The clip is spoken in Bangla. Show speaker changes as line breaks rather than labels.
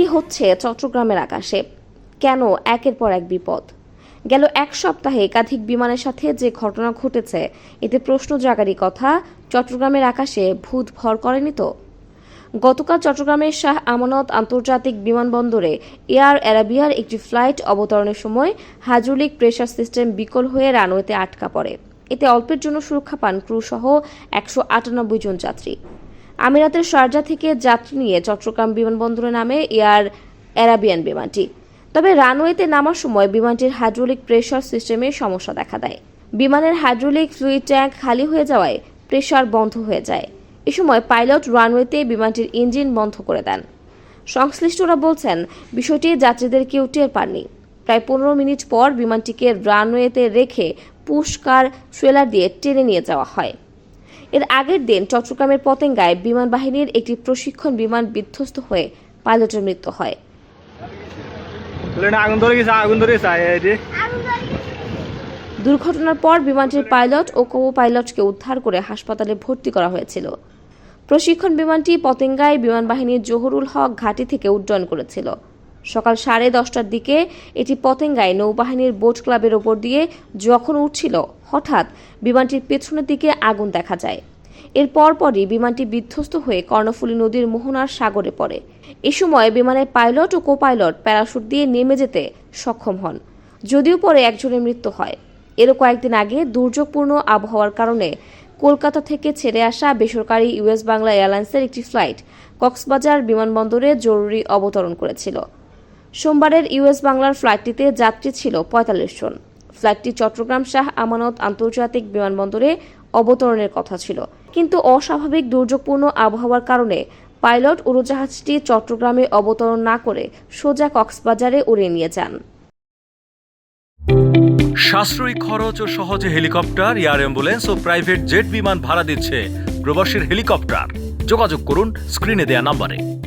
কি হচ্ছে চট্টগ্রামের আকাশে? কেন একের পর এক বিপদ? গেল এক সপ্তাহে একাধিক বিমানের সাথে যে ঘটনা ঘটেছে, এতে প্রশ্ন জাগারই কথা, চট্টগ্রামের আকাশে ভূত ভর করেনি তো? গতকাল চট্টগ্রামের শাহ আমানত আন্তর্জাতিক বিমানবন্দরে এয়ার অ্যারাবিয়ার একটি ফ্লাইট অবতরণের সময় হাইড্রোলিক প্রেসার সিস্টেম বিকল হয়ে রানওয়েতে আটকা পড়ে। এতে অল্পের জন্য সুরক্ষা পান ক্রু সহ একশো আটানব্বই জন যাত্রী। আমিরাতের শারজা থেকে যাত্রী নিয়ে চট্টগ্রাম বিমানবন্দরে নামে এয়ার অ্যারাবিয়ান বিমানটি। তবে রানওয়েতে নামার সময় বিমানটির হাইড্রোলিক প্রেসার সিস্টেমে সমস্যা দেখা দেয়। বিমানের হাইড্রোলিক ফ্লুইড ট্যাঙ্ক খালি হয়ে যাওয়ায় প্রেসার বন্ধ হয়ে যায়। এ সময় পাইলট রানওয়েতে বিমানটির ইঞ্জিন বন্ধ করে দেন। সংশ্লিষ্টরা বলছেন, বিষয়টি যাত্রীদের কেউ টের পাননি। প্রায় পনেরো মিনিট পর বিমানটিকে রানওয়েতে রেখে পুষ্কার ট্রেলার দিয়ে টেনে নিয়ে যাওয়া হয়। এর আগের দিন চট্টগ্রামের পতেঙ্গায় বিমান বাহিনীর একটি প্রশিক্ষণ বিমান বিধ্বস্ত হয়ে পাইলটের মৃত্যু হয়। দুর্ঘটনার পর বিমানটির পাইলট ও কো পাইলটকে উদ্ধার করে হাসপাতালে ভর্তি করা হয়েছিল। প্রশিক্ষণ বিমানটি পতেঙ্গায় বিমান বাহিনীর জহুরুল হক ঘাঁটি থেকে উড্ডয়ন করেছিল। সকাল সাড়ে দশটার দিকে এটি পতেঙ্গায় নৌবাহিনীর বোট ক্লাবের ওপর দিয়ে যখন উঠছিল, হঠাৎ বিমানটির পেছনের দিকে আগুন দেখা যায়। এর পরপরই বিমানটি বিধ্বস্ত হয়ে কর্ণফুলী নদীর মোহনার সাগরে পড়ে। এ সময় বিমানের পাইলট ও কো পাইলট প্যারাশুট দিয়ে নেমে যেতে সক্ষম হন, যদিও পরে একজনের মৃত্যু হয়। এরও কয়েকদিন আগে দুর্যোগপূর্ণ আবহাওয়ার কারণে কলকাতা থেকে ছেড়ে আসা বেসরকারি ইউএস বাংলা এয়ারলাইন্সের একটি ফ্লাইট কক্সবাজার বিমানবন্দরে জরুরি অবতরণ করেছিল। সোমবারের ইউএস বাংলার ফ্লাইটটিতে যাত্রী ছিল পঁয়তাল্লিশ জন। ফ্লাইটটি চট্টগ্রাম শাহ আমানত আন্তর্জাতিক বিমানবন্দরে অবতরণের কথা ছিল। কিন্তু অস্বাভাবিক দুর্যোগপূর্ণ আবহাওয়ার কারণে পাইলট উড়োজাহাজটি চট্টগ্রামে অবতরণ না করে সোজা কক্সবাজারে উড়িয়ে নিয়ে যান।
সাশ্রয়ী খরচ ও সহজে হেলিকপ্টার, এয়ার অ্যাম্বুলেন্স ও প্রাইভেট জেট বিমান ভাড়া দিচ্ছে প্রবাসীর হেলিকপ্টার। যোগাযোগ করুন স্ক্রিনে দেয়া নাম্বারে।